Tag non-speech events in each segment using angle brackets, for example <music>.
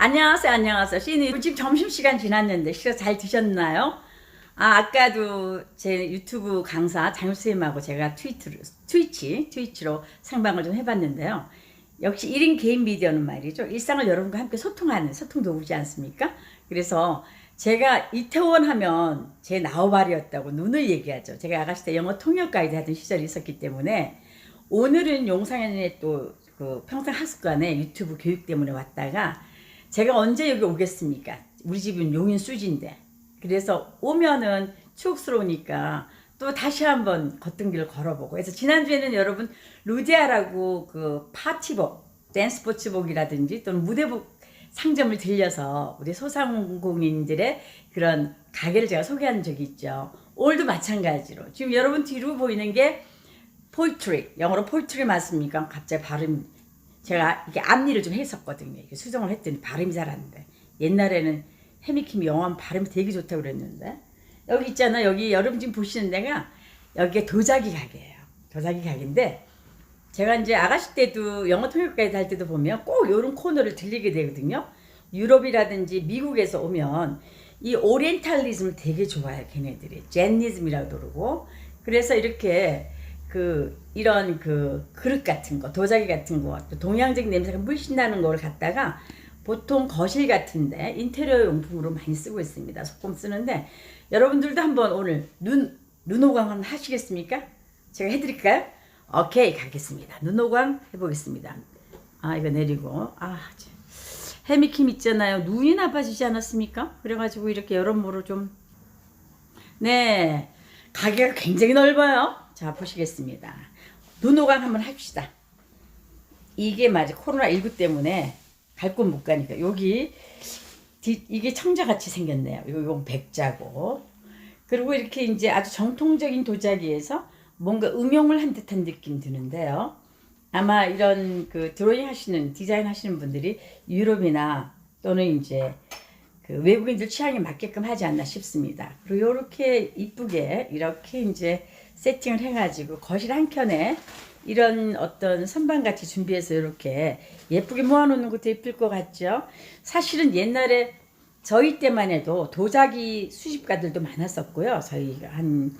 안녕하세요, 안녕하세요. 시니 지금 점심시간 지났는데 식사 잘 드셨나요? 아, 아까도 제 유튜브 강사 장유쌤하고 제가 트위트로, 트위치, 트위치로 생방을 좀 해봤는데요. 역시 1인 개인 미디어는 말이죠. 일상을 여러분과 함께 소통하는 소통 도구지 않습니까? 그래서 제가 이태원 하면 제 나우발이었다고 눈을 얘기하죠. 제가 아가씨 때 영어 통역 가이드 하던 시절이 있었기 때문에 오늘은 용상현의 또그 평생 학습관에 유튜브 교육 때문에 왔다가 제가 언제 여기 오겠습니까? 우리 집은 용인 수지인데. 그래서 오면은 추억스러우니까 또 다시 한번 걷던 길을 걸어보고. 그래서 지난주에는 여러분 루디아라고 그 파티복, 댄스 스포츠복이라든지 또는 무대복 상점을 들려서 우리 소상공인들의 그런 가게를 제가 소개한 적이 있죠. 오늘도 마찬가지로. 지금 여러분 뒤로 보이는 게 포이트리, 영어로 포이트리 맞습니까? 갑자기 발음, 제가 이게 앞니를 좀 했었거든요. 이게 수정을 했더니 발음이 잘 안 돼. 옛날에는 해미킴이 영어 발음이 되게 좋다고 그랬는데. 여기 있잖아. 여기 여러분 지금 보시는 데가 여기가 도자기 가게예요. 도자기 가게인데 제가 이제 아가씨 때도 영어 통역까지 할 때도 보면 꼭 이런 코너를 들리게 되거든요. 유럽이라든지 미국에서 오면 이 오리엔탈리즘을 되게 좋아해요. 걔네들이. 제니즘이라고 그러고. 그래서 이렇게 그 이런 그 그릇 같은 거, 도자기 같은 거, 또 동양적인 냄새가 물씬 나는 걸 갖다가 보통 거실 같은데 인테리어 용품으로 많이 쓰고 있습니다. 소품 쓰는데 여러분들도 한번 오늘 눈 눈호강 하시겠습니까? 제가 해드릴까요? 오케이 가겠습니다. 눈호강 해보겠습니다. 아 이거 내리고 아 참. 해미킴 있잖아요. 눈이 나빠지지 않았습니까? 그래가지고 이렇게 여러모로 좀 네. 가게가 굉장히 넓어요. 자, 보시겠습니다. 눈호강 한번 합시다. 이게 맞아. 코로나19 때문에 갈 곳 못 가니까. 여기, 뒤- 이게 청자같이 생겼네요. 이건 백자고. 그리고 이렇게 이제 아주 정통적인 도자기에서 뭔가 응용을 한 듯한 느낌 드는데요. 아마 이런 그 드로잉 하시는, 디자인 하시는 분들이 유럽이나 또는 이제 그 외국인들 취향에 맞게끔 하지 않나 싶습니다. 그리고 이렇게 이쁘게 이렇게 이제 세팅을 해가지고 거실 한 켠에 이런 어떤 선반 같이 준비해서 이렇게 예쁘게 모아놓는 것도 예쁠 것 같죠. 사실은 옛날에 저희 때만 해도 도자기 수집가들도 많았었고요. 저희가 한,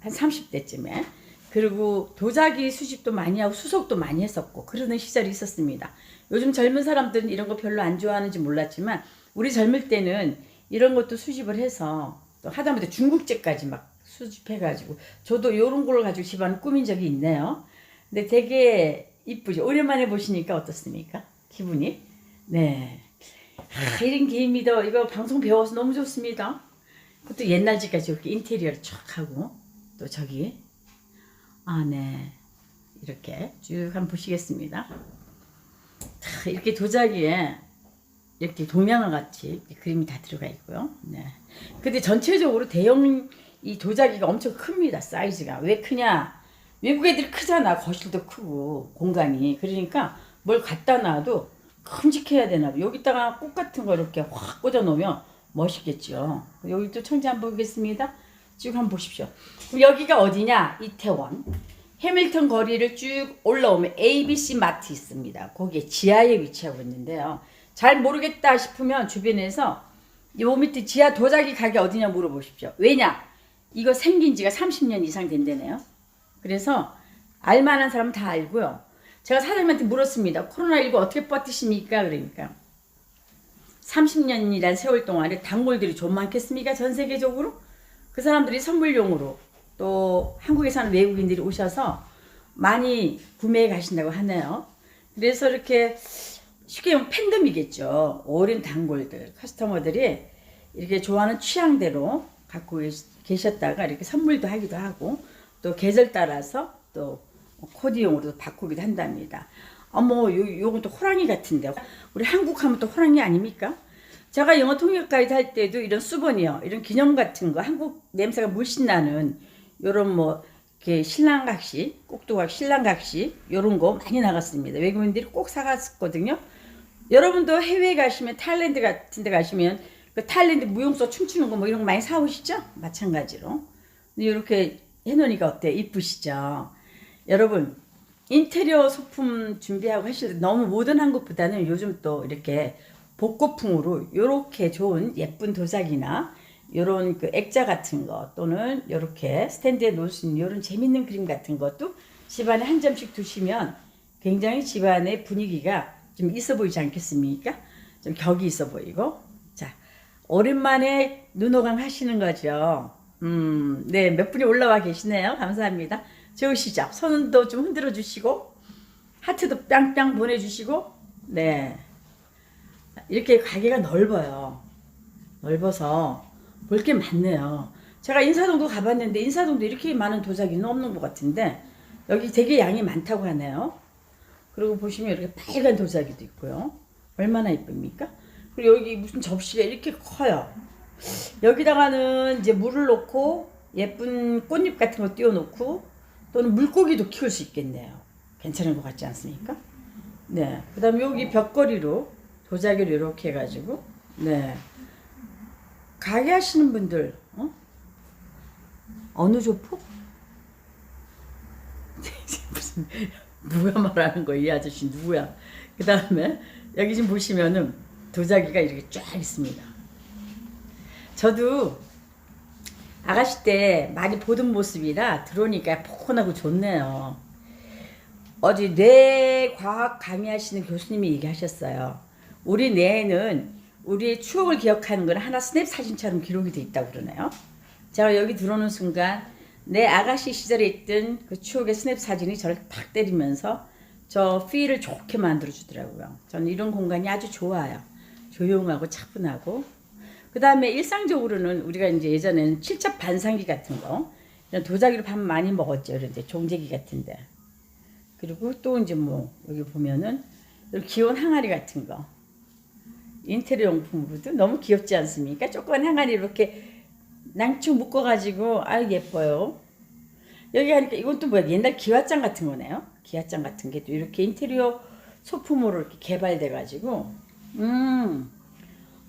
한 30대쯤에. 그리고 도자기 수집도 많이 하고 수속도 많이 했었고 그러는 시절이 있었습니다. 요즘 젊은 사람들은 이런 거 별로 안 좋아하는지 몰랐지만 우리 젊을 때는 이런 것도 수집을 해서 또 하다못해 중국제까지 막 수집해가지고 저도 이런 걸 가지고 집안을 꾸민 적이 있네요. 근데 되게 이쁘죠. 오랜만에 보시니까 어떻습니까? 기분이? 네. 아, 이런 게임이다. 이거 방송 배워서 너무 좋습니다. 그것도 옛날 집까지 이렇게 인테리어를 쫙 하고 또 저기 아, 네. 이렇게 쭉 한번 보시겠습니다. 자, 이렇게 도자기에 이렇게 동양화 같이 그림이 다 들어가 있고요. 네. 근데 전체적으로 대형 이 도자기가 엄청 큽니다. 사이즈가. 왜 크냐? 외국 애들이 크잖아. 거실도 크고 공간이. 그러니까 뭘 갖다 놔도 큼직해야 되나 봐. 여기다가 꽃 같은 거 이렇게 확 꽂아 놓으면 멋있겠죠. 여기 또 천지 한번 보겠습니다. 쭉 한번 보십시오. 그럼 여기가 어디냐? 이태원. 해밀턴 거리를 쭉 올라오면 ABC 마트 있습니다. 거기에 지하에 위치하고 있는데요. 잘 모르겠다 싶으면 주변에서 요 밑에 지하 도자기 가게 어디냐 물어보십시오. 왜냐? 이거 생긴 지가 30년 이상 된대네요. 그래서 알만한 사람은 다 알고요. 제가 사장님한테 물었습니다. 코로나19 어떻게 버티십니까? 그러니까 30년이란 세월 동안에 단골들이 좀 많겠습니까? 전 세계적으로? 그 사람들이 선물용으로 또 한국에 사는 외국인들이 오셔서 많이 구매해 가신다고 하네요. 그래서 이렇게 쉽게 말하면 팬덤이겠죠. 오랜 단골들, 커스터머들이 이렇게 좋아하는 취향대로 갖고 계시- 계셨다가 이렇게 선물도 하기도 하고 또 계절 따라서 또 코디용으로 바꾸기도 한답니다. 어머, 요, 요건 또 호랑이 같은데. 우리 한국 하면 또 호랑이 아닙니까? 제가 영어 통역 가이드 할 때도 이런 수건이요. 이런 기념 같은 거, 한국 냄새가 물씬 나는 요런 뭐, 이렇게 신랑각시, 꼭두각 신랑각시, 요런 거 많이 나갔습니다. 외국인들이 꼭 사갔었거든요. 여러분도 해외에 가시면, 타일랜드 같은 데 가시면, 그 타일랜드 무용소 춤추는 거 뭐 이런 거 많이 사오시죠? 마찬가지로. 이렇게 해놓으니까 어때? 이쁘시죠? 여러분, 인테리어 소품 준비하고 하실 때 너무 모던한 것보다는 요즘 또 이렇게 복고풍으로 요렇게 좋은 예쁜 도자기나 요런 그 액자 같은 거 또는 요렇게 스탠드에 놓을 수 있는 요런 재밌는 그림 같은 것도 집안에 한 점씩 두시면 굉장히 집안의 분위기가 좀 있어 보이지 않겠습니까? 좀 격이 있어 보이고. 자, 오랜만에 눈호강 하시는 거죠. 음, 네, 몇 분이 올라와 계시네요. 감사합니다. 좋으시죠? 손도 좀 흔들어 주시고, 하트도 뿅뿅 보내주시고, 네. 이렇게 가게가 넓어요. 넓어서 볼 게 많네요. 제가 인사동도 가봤는데 인사동도 이렇게 많은 도자기는 없는 것 같은데 여기 되게 양이 많다고 하네요. 그리고 보시면 이렇게 빨간 도자기도 있고요. 얼마나 이쁩니까? 그리고 여기 무슨 접시가 이렇게 커요. 여기다가는 이제 물을 넣고 예쁜 꽃잎 같은 거 띄워놓고 또는 물고기도 키울 수 있겠네요. 괜찮은 것 같지 않습니까? 네. 그 다음에 여기 벽걸이로 도자기를 이렇게 해가지고, 네. 가게 하시는 분들, 어? 어느 조폭? <laughs> 무슨, 누가 말하는 거야, 이 아저씨 누구야? 그 다음에 여기 지금 보시면은 도자기가 이렇게 쫙 있습니다. 저도 아가씨 때 많이 보던 모습이라 들어오니까 포근하고 좋네요. 어제 뇌과학 강의하시는 교수님이 얘기하셨어요. 우리 뇌에는 우리의 추억을 기억하는 건 하나 스냅 사진처럼 기록이 돼 있다고 그러네요. 제가 여기 들어오는 순간 내 아가씨 시절에 있던 그 추억의 스냅 사진이 저를 탁 때리면서 저 필을 좋게 만들어 주더라고요. 저는 이런 공간이 아주 좋아요. 조용하고 차분하고. 그 다음에 일상적으로는 우리가 이제 예전에는 칠첩 반상기 같은 거, 이런 도자기로 밥 많이 먹었죠. 이런데 종재기 같은데. 그리고 또 이제 뭐 여기 보면은 이런 귀여운 항아리 같은 거. 인테리어 용품으로도 너무 귀엽지 않습니까? 조그만 항아리 이렇게 낭축 묶어가지고 아유 예뻐요. 여기 하니까 이건 또 뭐야? 옛날 기와장 같은 거네요. 기와장 같은 게 또 이렇게 인테리어 소품으로 이렇게 개발돼가지고 음,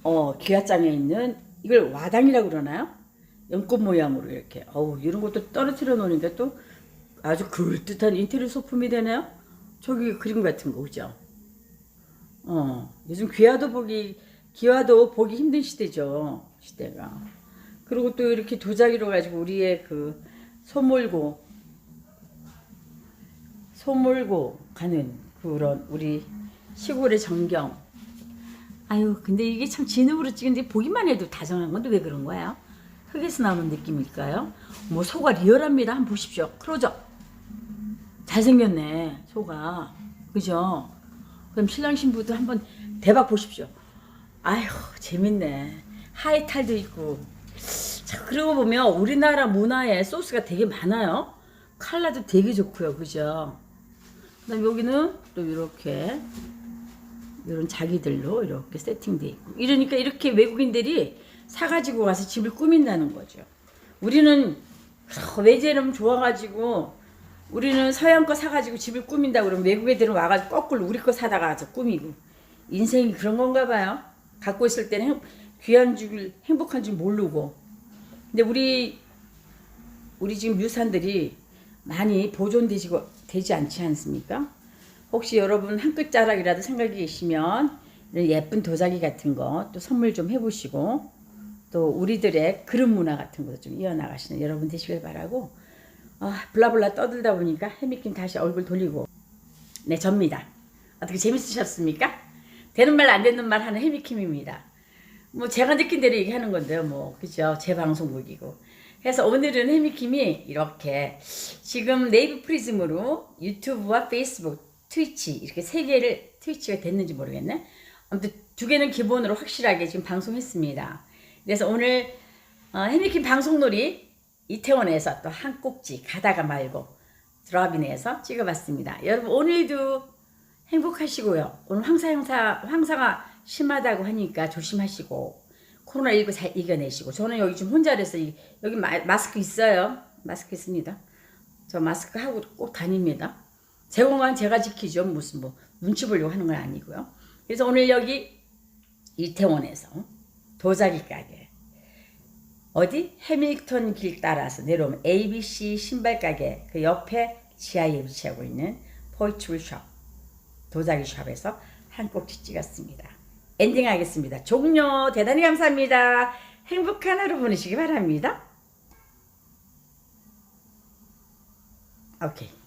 어 기와장에 있는 이걸 와당이라고 그러나요? 연꽃 모양으로 이렇게 어우 이런 것도 떨어뜨려 놓으니까 또 아주 그럴듯한 인테리어 소품이 되네요. 저기 그림 같은 거 그죠? 어, 요즘 귀화도 보기, 귀화도 보기 힘든 시대죠. 시대가. 그리고 또 이렇게 도자기로 가지고 우리의 그 소몰고, 소몰고 가는 그런 우리 시골의 정경. 아유, 근데 이게 참 진흙으로 찍은데 보기만 해도 다정한 건데 왜 그런 거예요? 흙에서 나오는 느낌일까요? 뭐 소가 리얼합니다. 한번 보십시오. 크로저. 잘생겼네, 소가. 그죠? 그럼 신랑 신부도 한번 대박 보십시오. 아휴 재밌네. 하이탈도 있고. 자 그러고 보면 우리나라 문화에 소스가 되게 많아요. 칼라도 되게 좋고요, 그죠? 그다음 여기는 또 이렇게 이런 자기들로 이렇게 세팅돼 있고 이러니까 이렇게 외국인들이 사가지고 와서 집을 꾸민다는 거죠. 우리는 외제름 좋아가지고 우리는 서양 거 사가지고 집을 꾸민다 그러면 외국 애들은 와가지고 거꾸로 우리 거 사다가 와서 꾸미고 인생이 그런 건가 봐요. 갖고 있을 때는 행, 귀한 줄 행복한 줄 모르고 근데 우리 우리 지금 유산들이 많이 보존되지 되지 않지 않습니까? 혹시 여러분 한 끝자락이라도 생각이 계시면 예쁜 도자기 같은 거 또 선물 좀 해보시고 또 우리들의 그릇 문화 같은 것도 좀 이어나가시는 여러분 되시길 바라고 아, 블라블라 떠들다 보니까 해미킴 다시 얼굴 돌리고 네 접니다. 어떻게 재밌으셨습니까? 되는 말 안 되는 말 하는 해미킴입니다. 뭐 제가 느낀 대로 얘기하는 건데요. 뭐 그죠? 제 방송국이고. 그래서 오늘은 해미킴이 이렇게 지금 네이브 프리즘으로 유튜브와 페이스북, 트위치 이렇게 세 개를 트위치가 됐는지 모르겠네. 아무튼 두 개는 기본으로 확실하게 지금 방송했습니다. 그래서 오늘 어, 해미킴 방송놀이 이태원에서 또 한 꼭지 가다가 말고 드라빈에서 찍어봤습니다. 여러분 오늘도 행복하시고요. 오늘 황사 형사 황사가 심하다고 하니까 조심하시고 코로나19 잘 이겨내시고 저는 여기 지금 혼자라서 이- 여기 마, 마스크 있어요. 마스크 있습니다. 저 마스크 하고 꼭 다닙니다. 제 건강 제가 지키죠. 무슨 뭐 눈치 보려고 하는 건 아니고요. 그래서 오늘 여기 이태원에서 도자기 가게 어디 해밀턴 길 따라서 내려오면 ABC 신발 가게 그 옆에 지하에 위치하고 있는 포이트리 숍 도자기 숍에서 한 꼭지 찍었습니다. 엔딩하겠습니다. 종료 대단히 감사합니다. 행복한 하루 보내시기 바랍니다. 오케이.